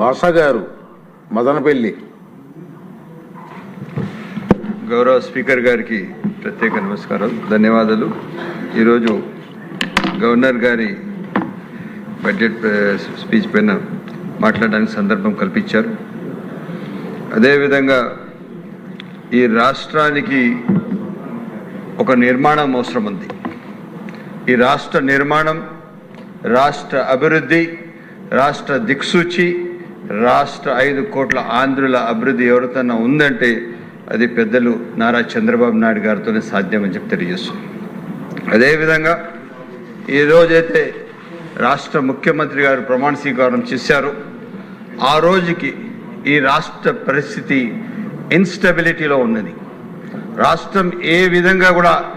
భాష గారు మదనపల్లి. గౌరవ స్పీకర్ గారికి ప్రత్యేక నమస్కారం ధన్యవాదాలు. ఈరోజు గవర్నర్ గారి బడ్జెట్ స్పీచ్ పైన మాట్లాడడానికి సందర్భం కల్పించారు. అదేవిధంగా ఈ రాష్ట్రానికి ఒక నిర్మాణం అవసరం ఉంది ఈ రాష్ట్ర నిర్మాణం రాష్ట్ర అభివృద్ధి రాష్ట్ర దిక్సూచి రాష్ట్ర ఐదు కోట్ల ఆంధ్రుల అభివృద్ధి ఎవరితోనా ఉందంటే అది పెద్దలు నారా చంద్రబాబు నాయుడు గారితోనే సాధ్యమని చెప్పి తెలియజేస్తుంది. అదేవిధంగా ఈ రోజైతే రాష్ట్ర ముఖ్యమంత్రి గారు ప్రమాణ స్వీకారం చేశారు. ఆ రోజుకి ఈ రాష్ట్ర పరిస్థితి ఇన్స్టెబిలిటీలో ఉన్నది. రాష్ట్రం ఏ విధంగా కూడా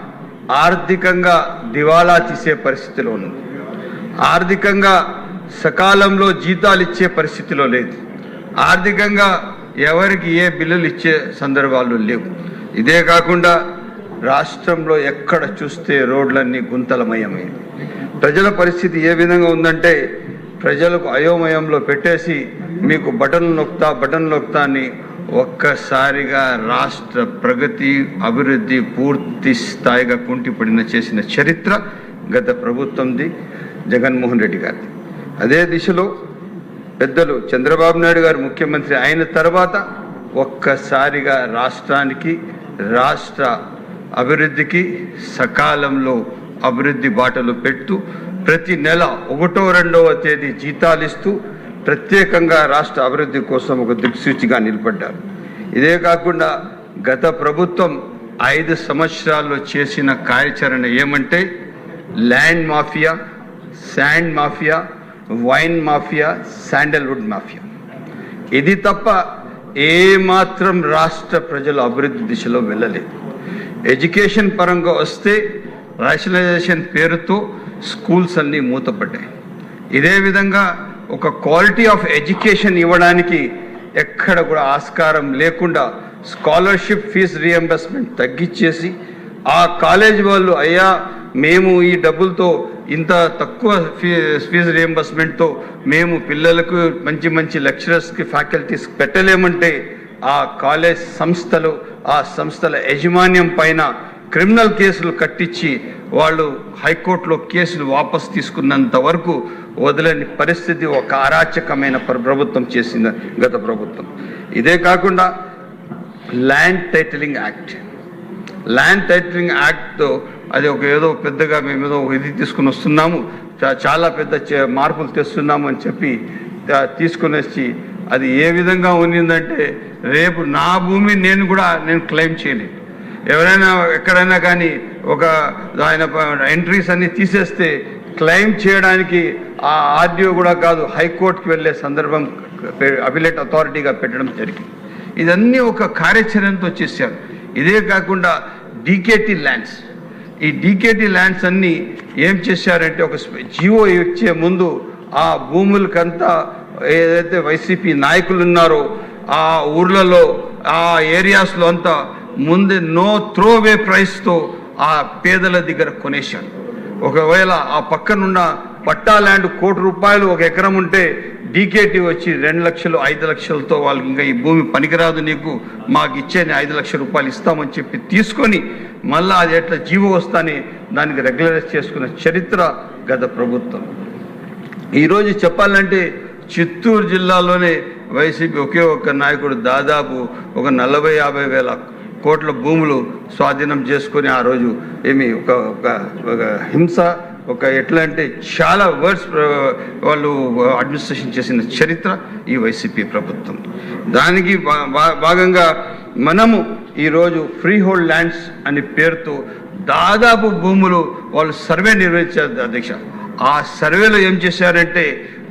ఆర్థికంగా దివాలా తీసే పరిస్థితిలో ఉన్నది. ఆర్థికంగా సకాలంలో జీతాలు ఇచ్చే పరిస్థితిలో లేదు. ఆర్థికంగా ఎవరికి ఏ బిల్లులు ఇచ్చే సందర్భాలు లేవు. ఇదే కాకుండా రాష్ట్రంలో ఎక్కడ చూస్తే రోడ్లన్నీ గుంతలమయమైంది ప్రజల పరిస్థితి ఏ విధంగా ఉందంటే ప్రజలకు అయోమయంలో పెట్టేసి మీకు బటన్ నొక్తా బటన్ నొక్తా అని ఒక్కసారిగా రాష్ట్ర ప్రగతి అభివృద్ధి పూర్తి స్థాయిగా కుంటిపడిన చేసిన చరిత్ర గత ప్రభుత్వంది జగన్మోహన్ రెడ్డి గారిది. అదే దిశలో పెద్దలు చంద్రబాబు నాయుడు గారు ముఖ్యమంత్రి అయిన తర్వాత ఒక్కసారిగా రాష్ట్రానికి రాష్ట్ర అభివృద్ధికి సకాలంలో అభివృద్ధి బాటలు పెడుతూ ప్రతి నెల ఒకటో రెండవ తేదీ జీతాలు ఇస్తూ ప్రత్యేకంగా రాష్ట్ర అభివృద్ధి కోసం ఒక దిక్సూచిగా నిలబడ్డారు. ఇదే కాకుండా గత ప్రభుత్వం ఐదు సంవత్సరాల్లో చేసిన కార్యాచరణ ఏమంటే land mafia sand mafia wine mafia sandalwood mafia. ఇది తప్ప ఏమాత్రం రాష్ట్ర ప్రజలు అభివృద్ధి దిశలో వెళ్ళలేదు. ఎడ్యుకేషన్ పరంగా వస్తే రేషనలైజేషన్ పేరుతో స్కూల్స్ అన్నీ మూతపడ్డాయి. ఇదే విధంగా ఒక క్వాలిటీ ఆఫ్ ఎడ్యుకేషన్ ఇవ్వడానికి ఎక్కడ కూడా ఆస్కారం లేకుండా స్కాలర్షిప్ ఫీజు రియంబర్స్మెంట్ తగ్గించేసి ఆ కాలేజ్ వాళ్ళు అయ్యా మేము ఈ డబ్బులతో ఇంత తక్కువ ఫీ ఫీజు రియంబర్స్మెంట్తో మేము పిల్లలకు మంచి మంచి లెక్చరర్స్కి ఫ్యాకల్టీస్ పెట్టలేమంటే ఆ కాలేజ్ సంస్థలు ఆ సంస్థల యాజమాన్యం పైన క్రిమినల్ కేసులు కట్టించి వాళ్ళు హైకోర్టులో కేసులు వాపసు తీసుకున్నంత వరకు వదలని పరిస్థితి ఒక అరాచకమైన ప్రభుత్వం చేసింది గత ప్రభుత్వం. ఇదే కాకుండా land titling act land titling యాక్ట్తో అది ఒక ఏదో పెద్దగా మేము ఏదో ఇది తీసుకుని వస్తున్నాము చాలా పెద్ద చే- మార్పులు తెస్తున్నాము అని చెప్పి తీసుకుని వచ్చి అది ఏ విధంగా ఉన్నిందంటే రేపు నా భూమి నేను కూడా నేను క్లెయిమ్ చేయలేను ఎవరైనా ఎక్కడైనా కానీ ఒక ఆయన ఎంట్రీస్ అన్ని తీసేస్తే క్లెయిమ్ చేయడానికి ఆ ఆర్డీఓ కూడా కాదు హైకోర్టుకి వెళ్ళే సందర్భం అపిలేట్ అథారిటీగా పెట్టడం జరిగింది. ఇదన్నీ ఒక కార్యాచరణతో చేశారు. ఇదే కాకుండా డీకేటీ ల్యాండ్స్ ఈ డీకేటీ ల్యాండ్స్ అన్నీ ఏం చేశారంటే ఒక జీవో జియో ఇచ్చే ముందు ఆ భూములకంతా ఏదైతే వైసీపీ నాయకులు ఉన్నారో ఆ ఊర్లలో ఆ ఏరియాస్లో అంతా ముందే నో త్రో వే ప్రైస్తో ఆ పేదల దగ్గర కొనేశాడు ఒకవేళ ఆ పక్కనున్న పట్టా ల్యాండ్ కోటి రూపాయలు ఒక ఎకరం ఉంటే డీకేటీ వచ్చి రెండు లక్షలు ఐదు లక్షలతో వాళ్ళకి ఇంకా ఈ భూమి పనికిరాదు నీకు. మాకు ఇచ్చే ఐదు లక్షల రూపాయలు ఇస్తామని చెప్పి తీసుకొని మళ్ళీ అది ఎట్లా జీవో వస్తాని దానికి రెగ్యులరైజ్ చేసుకున్న చరిత్ర గత ప్రభుత్వం. ఈరోజు చెప్పాలంటే చిత్తూరు జిల్లాలోనే వైసీపీ ఒకే ఒక్క నాయకుడు దాదాపు ఒక నలభై యాభై వేల కోట్ల భూములు స్వాధీనం చేసుకొని ఆ రోజు ఏమి ఒక ఒక హింస ఒక ఎట్లా అంటే చాలా వర్డ్స్ వాళ్ళు అడ్మినిస్ట్రేషన్ చేసిన చరిత్ర ఈ వైసీపీ ప్రభుత్వం. దానికి భాగంగా మనము ఈరోజు ఫ్రీ హోల్డ్ ల్యాండ్స్ అనే పేరుతో దాదాపు భూములు వాళ్ళు సర్వే నిర్వహించారు అధ్యక్ష. ఆ సర్వేలో ఏం చేశారంటే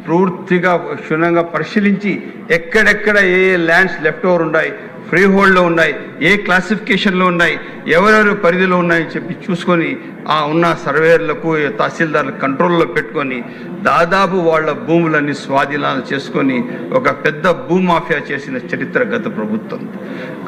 పూర్తిగా క్షుణ్ణంగా పరిశీలించి ఎక్కడెక్కడ ఏ ఏ ల్యాండ్స్ లెఫ్ట్ ఓవర్ ఉన్నాయి ఫ్రీ హోల్డ్లో ఉన్నాయి ఏ క్లాసిఫికేషన్లో ఉన్నాయి ఎవరెవరు పరిధిలో ఉన్నాయని చెప్పి చూసుకొని ఆ ఉన్న సర్వేర్లకు తహసీల్దార్ల కంట్రోల్లో పెట్టుకొని దాదాపు వాళ్ళ భూములన్నీ స్వాధీనాలు చేసుకొని ఒక పెద్ద భూమాఫియా చేసిన చరిత్ర గత ప్రభుత్వం.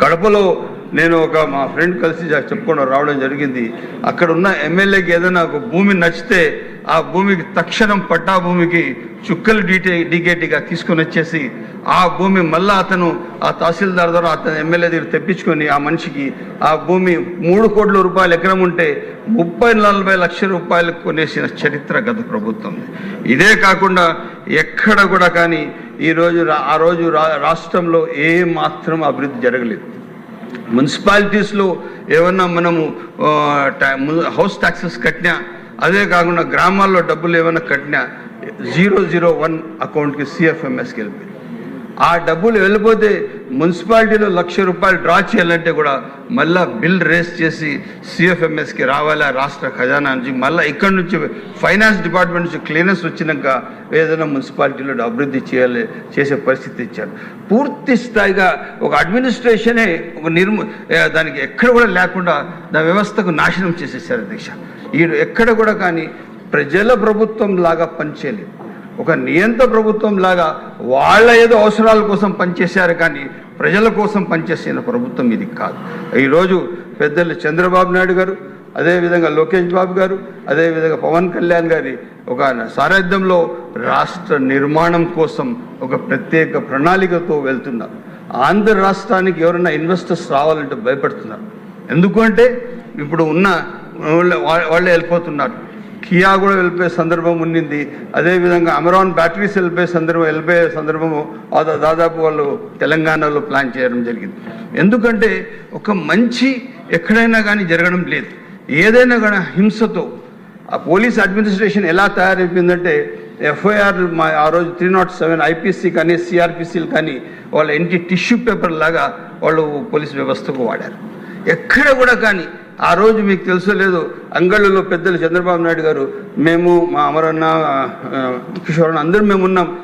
కడపలో నేను ఒక మా ఫ్రెండ్ కలిసి చెప్పుకుండా రావడం జరిగింది. అక్కడ ఉన్న ఎమ్మెల్యేకి ఏదైనా ఒక భూమి నచ్చితే ఆ భూమికి తక్షణం పట్టా భూమికి చుక్కలు డీటే డీకేటీగా తీసుకొని వచ్చేసి ఆ భూమి మళ్ళా అతను ఆ తహసీల్దార్ ద్వారా అతను ఎమ్మెల్యే దగ్గర తెప్పించుకొని ఆ మనిషికి ఆ భూమి మూడు కోట్ల రూపాయలు ఎకరం ఉంటే ముప్పై నలభై లక్షల రూపాయలు కొనేసిన చరిత్ర గత ప్రభుత్వం. ఇదే కాకుండా ఎక్కడ కూడా కానీ ఈరోజు ఆ రోజు రా- రాష్ట్రంలో ఏ మాత్రం అభివృద్ధి జరగలేదు. మున్సిపాలిటీస్లో ఏమన్నా మనము హౌస్ ట్యాక్సెస్ కట్టినా అదే కాకుండా గ్రామాల్లో డబ్బులు ఏమైనా కట్టినా జీరో జీరో వన్ అకౌంట్కి సిఎఫ్ఎంఎస్కి వెళ్ళిపోయింది. ఆ డబ్బులు వెళ్ళిపోతే మున్సిపాలిటీలో లక్ష రూపాయలు డ్రా చేయాలంటే కూడా మళ్ళా బిల్ రేస్ చేసి సిఎఫ్ఎంఎస్కి రావాలా? రాష్ట్ర ఖజానా నుంచి మళ్ళీ ఇక్కడ నుంచి ఫైనాన్స్ డిపార్ట్మెంట్ నుంచి క్లియరెన్స్ వచ్చినాక ఏదైనా మున్సిపాలిటీలో అభివృద్ధి చేయాలి చేసే పరిస్థితి ఇచ్చారు. పూర్తి స్థాయిగా ఒక అడ్మినిస్ట్రేషనే ఒక నిర్ము దానికి ఎక్కడ కూడా లేకుండా దాని వ్యవస్థకు నాశనం చేసేసారు అధ్యక్ష. ఈ ఎక్కడ కూడా కానీ ప్రజల ప్రభుత్వం లాగా పనిచేయలేదు. ఒక నియంత ప్రభుత్వం లాగా వాళ్ళ ఏదో అవసరాల కోసం పనిచేశారు కానీ ప్రజల కోసం పనిచేసిన ప్రభుత్వం ఇది కాదు. ఈరోజు పెద్దలు చంద్రబాబు నాయుడు గారు అదేవిధంగా లోకేష్ బాబు గారు అదేవిధంగా పవన్ కళ్యాణ్ గారి ఒక సారథ్యంలో రాష్ట్ర నిర్మాణం కోసం ఒక ప్రత్యేక ప్రణాళికతో వెళ్తున్నారు. ఆంధ్ర రాష్ట్రానికి ఎవరైనా ఇన్వెస్టర్స్ రావాలంటే భయపడుతున్నారు. ఎందుకంటే ఇప్పుడు ఉన్న వాళ్ళే వాళ్ళే వెళ్ళిపోతున్నారు. కియా కూడా వెళ్ళిపోయే సందర్భం ఉండింది అదేవిధంగా అమెరాన్ బ్యాటరీస్ వెళ్ళిపోయే సందర్భం వెళ్ళిపోయే సందర్భము దాదాపు వాళ్ళు తెలంగాణలో ప్లాన్ చేయడం జరిగింది. ఎందుకంటే ఒక మంచి ఎక్కడైనా కానీ జరగడం లేదు. ఏదైనా కానీ హింసతో ఆ పోలీస్ అడ్మినిస్ట్రేషన్ ఎలా తయారైపోయిందంటే ఎఫ్ఐఆర్ మా ఆ రోజు త్రీ నాట్ సెవెన్ ఐపీసీ కానీ సిఆర్పిసిలు కానీ వాళ్ళ ఇంటి టిష్యూ పేపర్ లాగా వాళ్ళు పోలీస్ వ్యవస్థకు వాడారు. ఎక్కడ కూడా కానీ ఆ రోజు మీకు తెలుసో లేదు అంగళ్ళలో పెద్దలు చంద్రబాబు నాయుడు గారు మేము మా అమరన్న కిషోరన్న అందరూ అందరం మేము ఉన్నాం.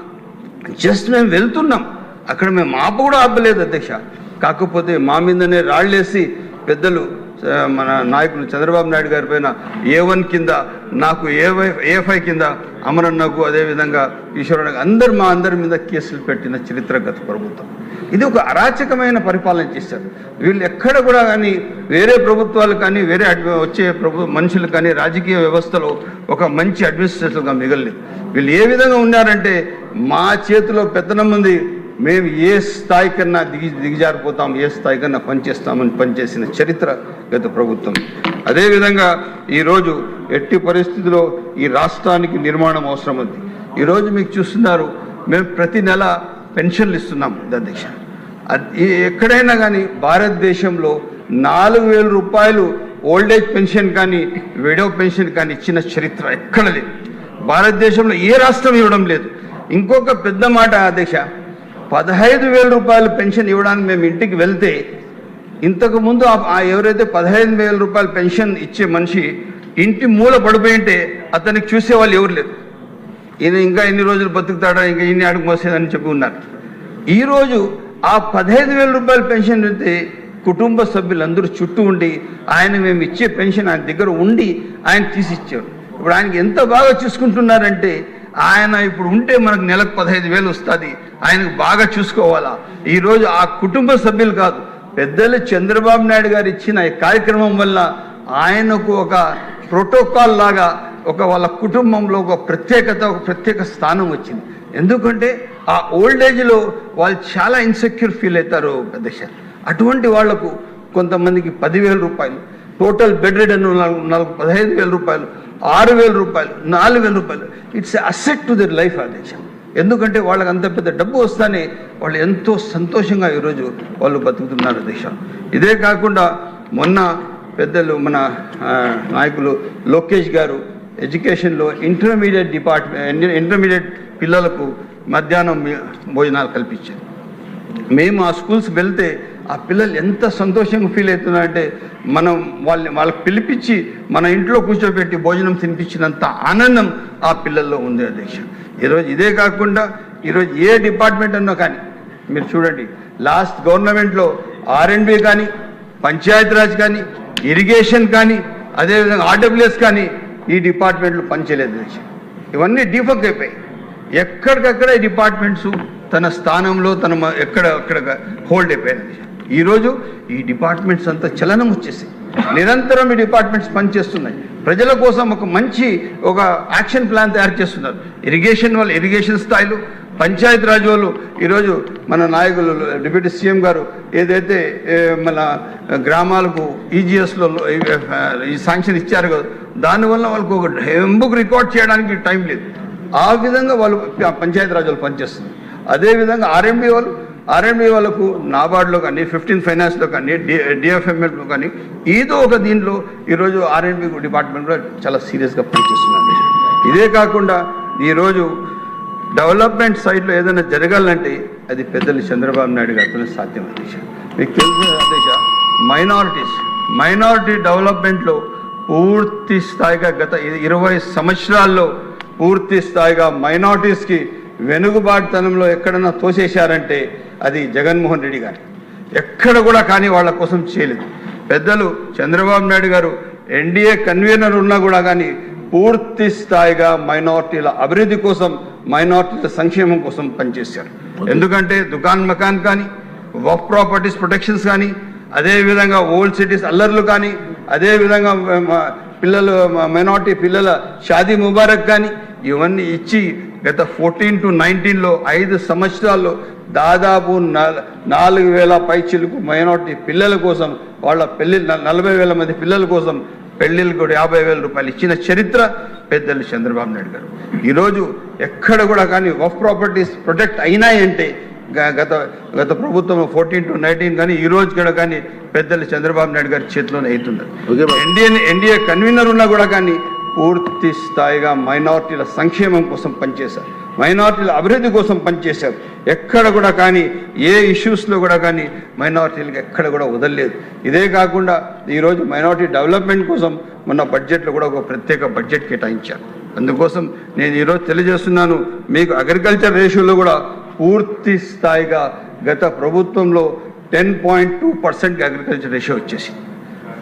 జస్ట్ మేము వెళ్తున్నాం. అక్కడ మేము మాపు కూడా ఆపలేదు అధ్యక్ష. కాకపోతే మా మీదనే రాళ్ళేసి పెద్దలు మన నాయకులు చంద్రబాబు నాయుడు గారి పైన ఏ వన్ కింద నాకు ఏ ఏ ఫైవ్ కింద అమరన్నకు అదేవిధంగా ఈశ్వరన్నకు అందరు మా అందరి మీద కేసులు పెట్టిన చరిత్ర గత ప్రభుత్వం. ఇది ఒక అరాచకమైన పరిపాలన చేశారు. వీళ్ళు ఎక్కడ కూడా కానీ వేరే ప్రభుత్వాలు కానీ వేరే అడ్మి- వచ్చే ప్రభు మనుషులు కానీ రాజకీయ వ్యవస్థలో ఒక మంచి అడ్మినిస్ట్రేటర్గా మిగలలేదు వీళ్ళు ఏ విధంగా ఉన్నారంటే మా చేతిలో పెత్తనం ఉంది మేము ఏ స్థాయికన్నా దిగి దిగజారిపోతాం ఏ స్థాయికన్నా పనిచేస్తామని పనిచేసిన చరిత్ర గత ప్రభుత్వం. అదేవిధంగా ఈరోజు ఎట్టి పరిస్థితిలో ఈ రాష్ట్రానికి నిర్మాణం అవసరం ఉంది ఈరోజు మీకు చూస్తున్నారు మేము ప్రతి నెల పెన్షన్లు ఇస్తున్నాం అధ్యక్ష. అది ఎక్కడైనా కానీ భారతదేశంలో నాలుగు వేల రూపాయలు ఓల్డ్ ఏజ్ పెన్షన్ కానీ విడో పెన్షన్ కానీ ఇచ్చిన చరిత్ర ఎక్కడ లేదు. భారతదేశంలో ఏ రాష్ట్రం ఇవ్వడం లేదు. ఇంకొక పెద్ద మాట అధ్యక్ష పదహైదు వేల రూపాయలు పెన్షన్ ఇవ్వడానికి మేము ఇంటికి వెళ్తే ఇంతకు ముందు ఆ- ఎవరైతే పదహైదు వేల రూపాయల పెన్షన్ ఇచ్చే మనిషి ఇంటి మూల పడిపోయి ఉంటే అతనికి చూసే వాళ్ళు ఎవరు లేరు. ఈయన ఇంకా ఎన్ని రోజులు బతుకుతాడా ఇంకా ఇన్ని అడుగు మోసేదని చెప్పి ఉన్నారు. ఈరోజు ఆ పదహైదు వేల రూపాయల పెన్షన్ అయితే కుటుంబ సభ్యులందరూ చుట్టూ ఉండి ఆయన మేము ఇచ్చే పెన్షన్ ఆయన దగ్గర ఉండి ఆయన తీసిచ్చారు. ఇప్పుడు ఆయనకి ఎంత బాగా చూసుకుంటున్నారంటే ఆయన ఇప్పుడు ఉంటే మనకు నెలకు పదహైదు వేలు వస్తుంది. ఆయనకు బాగా చూసుకోవాలా? ఈరోజు ఆ కుటుంబ సభ్యులు కాదు పెద్దలు చంద్రబాబు నాయుడు గారు ఇచ్చిన ఈ కార్యక్రమం వల్ల ఆయనకు ఒక ప్రోటోకాల్ లాగా ఒక వాళ్ళ కుటుంబంలో ఒక ప్రత్యేకత ఒక ప్రత్యేక స్థానం వచ్చింది. ఎందుకంటే ఆ ఓల్డ్ ఏజ్లో వాళ్ళు చాలా ఇన్సెక్యూర్ ఫీల్ అవుతారు అధ్యక్ష అటువంటి వాళ్ళకు కొంతమందికి పదివేల రూపాయలు టోటల్ బెడ్ రెడ్ నాలుగు పదహైదు వేల రూపాయలు ఆరు వేల రూపాయలు. నాలుగు వేల రూపాయలు it's asset to their life అధ్యక్ష ఎందుకంటే వాళ్ళకి అంత పెద్ద డబ్బు వస్తానే వాళ్ళు ఎంతో సంతోషంగా ఈరోజు వాళ్ళు బతుకుతున్నారు అధ్యక్ష ఇదే కాకుండా మొన్న పెద్దలు మన నాయకులు లోకేష్ గారు ఎడ్యుకేషన్లో ఇంటర్మీడియట్ డిపార్ట్మెంట్ ఇంటర్మీడియట్ పిల్లలకు మధ్యాహ్నం భోజనాలు కల్పించారు. మేము ఆ స్కూల్స్ వెళ్తే ఆ పిల్లలు ఎంత సంతోషంగా ఫీల్ అవుతున్నారంటే మనం వాళ్ళని వాళ్ళకి పిలిపించి మన ఇంట్లో కూర్చోబెట్టి భోజనం తినిపించినంత ఆనందం ఆ పిల్లల్లో ఉంది అధ్యక్ష. ఈరోజు ఇదే కాకుండా ఈరోజు ఏ డిపార్ట్మెంట్ అన్నా కానీ మీరు చూడండి లాస్ట్ గవర్నమెంట్లో ఆర్ఎండ్బి కానీ పంచాయతీరాజ్ కానీ ఇరిగేషన్ కానీ అదేవిధంగా ఆర్డబ్ల్యూఎస్ కానీ ఈ డిపార్ట్మెంట్లు పనిచేయలేదు అధ్యక్ష. ఇవన్నీ డిఫక్ట్ అయిపోయాయి. ఎక్కడికక్కడ ఈ డిపార్ట్మెంట్స్ తన స్థానంలో తన ఎక్కడ అక్కడ హోల్డ్ అయిపోయింది ఈరోజు ఈ డిపార్ట్మెంట్స్ అంతా చలనం వచ్చేసి నిరంతరం ఈ డిపార్ట్మెంట్స్ పనిచేస్తున్నాయి. ప్రజల కోసం ఒక మంచి ఒక యాక్షన్ ప్లాన్ తయారు చేస్తున్నారు. ఇరిగేషన్ వాళ్ళు ఇరిగేషన్ స్థాయిలు పంచాయతీ రాజ్ వాళ్ళు ఈరోజు మన నాయకులు డిప్యూటీ సీఎం గారు ఏదైతే మన గ్రామాలకు ఈజీఎస్లో ఈ శాంక్షన్ ఇచ్చారు కదా దానివల్ల వాళ్ళకు ఒక ఎంబుక్ రికార్డ్ చేయడానికి టైం లేదు. ఆ విధంగా వాళ్ళు పంచాయతీ రాజ్ వాళ్ళు పనిచేస్తుంది అదేవిధంగా ఆర్ఎండి వాళ్ళు ఆర్ఎండి వాళ్ళకు నాబార్డ్లో కానీ ఫిఫ్టీన్ ఫైనాన్స్లో కానీ డి డిఎఫ్ఎంఎల్లో కానీ ఏదో ఒక దీంట్లో ఈరోజు ఆర్ఎండ్బి డిపార్ట్మెంట్ కూడా చాలా సీరియస్గా పనిచేస్తున్నాను ఇదే కాకుండా ఈరోజు డెవలప్మెంట్ సైడ్లో ఏదైనా జరగాలంటే అది పెద్దలు చంద్రబాబు నాయుడు గారితోనే సాధ్యం అధ్యక్ష మీకు తెలిసిన అధ్యక్ష మైనారిటీస్ మైనారిటీ డెవలప్మెంట్లో పూర్తి స్థాయిగా గత ఇరవై సంవత్సరాల్లో పూర్తి స్థాయిగా మైనారిటీస్కి వెనుగుబాటుతనంలో ఎక్కడన్నా తోసేశారంటే అది జగన్మోహన్ రెడ్డి గారు. ఎక్కడ కూడా కానీ వాళ్ళ కోసం చేయలేదు. పెద్దలు చంద్రబాబు నాయుడు గారు ఎన్డీఏ కన్వీనర్ ఉన్నా కూడా కానీ పూర్తి స్థాయిగా మైనార్టీల అభివృద్ధి కోసం మైనార్టీల సంక్షేమం కోసం పనిచేశారు. ఎందుకంటే దుకాన్ మకాన్ కానీ వర్క్ ప్రాపర్టీస్ ప్రొటెక్షన్స్ కానీ అదేవిధంగా ఓల్డ్ సిటీస్ అల్లర్లు కానీ అదేవిధంగా పిల్లలు మైనార్టీ పిల్లల షాదీ ముబారక్ కానీ ఇవన్నీ ఇచ్చి గత ఫోర్టీన్ టు నైన్టీన్లో ఐదు సంవత్సరాల్లో దాదాపు నల- నాలుగు వేల పైచిలకు మైనార్టీ పిల్లల కోసం వాళ్ళ పెళ్ళి నలభై వేల మంది పిల్లల కోసం పెళ్ళిళ్ళు కూడా యాభై వేల రూపాయలు ఇచ్చిన చరిత్ర పెద్దలు చంద్రబాబు నాయుడు గారు ఈరోజు ఎక్కడ కూడా కానీ వఫ్ ప్రాపర్టీస్ ప్రొటెక్ట్ అయినాయంటే గత గత ప్రభుత్వం ఫోర్టీన్ టు నైన్టీన్ కానీ ఈ రోజు కూడా కానీ పెద్దలు చంద్రబాబు నాయుడు గారి చేతిలోనే అవుతున్నారు. ఎన్డీఏ ఎన్డీఏ కన్వీనర్ ఉన్నా కూడా కానీ పూర్తి స్థాయిగా మైనార్టీల సంక్షేమం కోసం పనిచేశారు. మైనార్టీల అభివృద్ధి కోసం పనిచేశారు. ఎక్కడ కూడా కానీ ఏ ఇష్యూస్లో కూడా కానీ మైనార్టీలకు ఎక్కడ కూడా వదలలేదు. ఇదే కాకుండా ఈరోజు మైనార్టీ డెవలప్మెంట్ కోసం మొన్న బడ్జెట్లో కూడా ఒక ప్రత్యేక బడ్జెట్ కేటాయించారు. అందుకోసం నేను ఈరోజు తెలియజేస్తున్నాను మీకు అగ్రికల్చర్ రేషియోలో కూడా పూర్తి స్థాయిగా గత ప్రభుత్వంలో ten point two percent agriculture ratio వచ్చేసి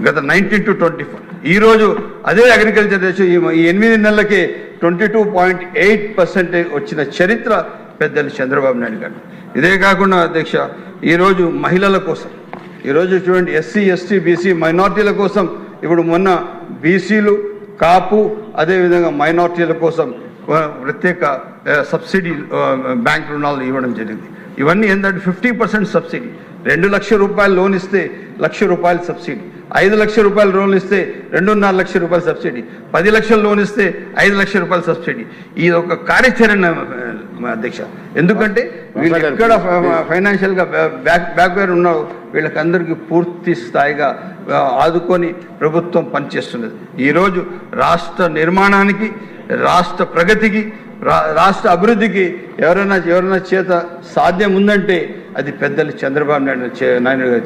గత నైన్టీన్ టు ట్వంటీ ఫోర్. ఈరోజు అదే అగ్రికల్చర్ రేషియో ఈ- ఎనిమిది నెలలకే twenty two point eight percentage వచ్చిన చరిత్ర పెద్దలు చంద్రబాబు నాయుడు గారు. ఇదే కాకుండా అధ్యక్ష ఈరోజు మహిళల కోసం ఈరోజు చూడండి ఎస్సీ ఎస్టీ బీసీ మైనార్టీల కోసం ఇప్పుడు మొన్న బీసీలు కాపు అదేవిధంగా మైనార్టీల కోసం ప్రత్యేక సబ్సిడీ బ్యాంక్ రుణాలు ఇవ్వడం జరిగింది. ఇవన్నీ ఏంటంటే ఫిఫ్టీ పర్సెంట్ సబ్సిడీ రెండు లక్షల రూపాయలు లోన్ ఇస్తే లక్ష రూపాయలు సబ్సిడీ ఐదు లక్షల రూపాయలు లోన్ ఇస్తే రెండున్నర లక్షల రూపాయలు సబ్సిడీ. పది లక్షల లోన్ ఇస్తే ఐదు లక్షల రూపాయలు సబ్సిడీ. ఇది ఒక కార్యాచరణ అధ్యక్ష. ఎందుకంటే వీళ్ళు ఎక్కడ ఫైనాన్షియల్గా బ్యాక్ బ్యాక్వేర్ ఉన్నారో వీళ్ళకందరికీ పూర్తి స్థాయిగా ఆదుకొని ప్రభుత్వం పనిచేస్తున్నది. ఈరోజు రాష్ట్ర నిర్మాణానికి రాష్ట్ర ప్రగతికి రా- రాష్ట్ర అభివృద్ధికి ఎవరైనా ఎవరైనా చేత సాధ్యం ఉందంటే అది పెద్దలు చంద్రబాబు నాయుడు నాయుడు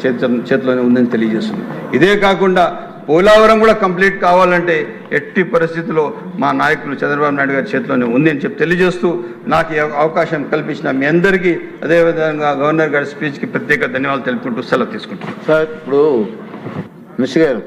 చేతిలోనే ఉందని తెలియజేస్తుంది. ఇదే కాకుండా పోలవరం కూడా కంప్లీట్ కావాలంటే ఎట్టి పరిస్థితుల్లో మా నాయకులు చంద్రబాబు నాయుడు గారి చేతిలోనే ఉంది అని చెప్పి తెలియజేస్తూ నాకు అవకాశం కల్పించిన మీ అందరికీ అదేవిధంగా గవర్నర్ గారి స్పీచ్కి ప్రత్యేక ధన్యవాదాలు తెలుపుకుంటూ సెలవు తీసుకుంటాను సార్ ఇప్పుడు మిస్ గారు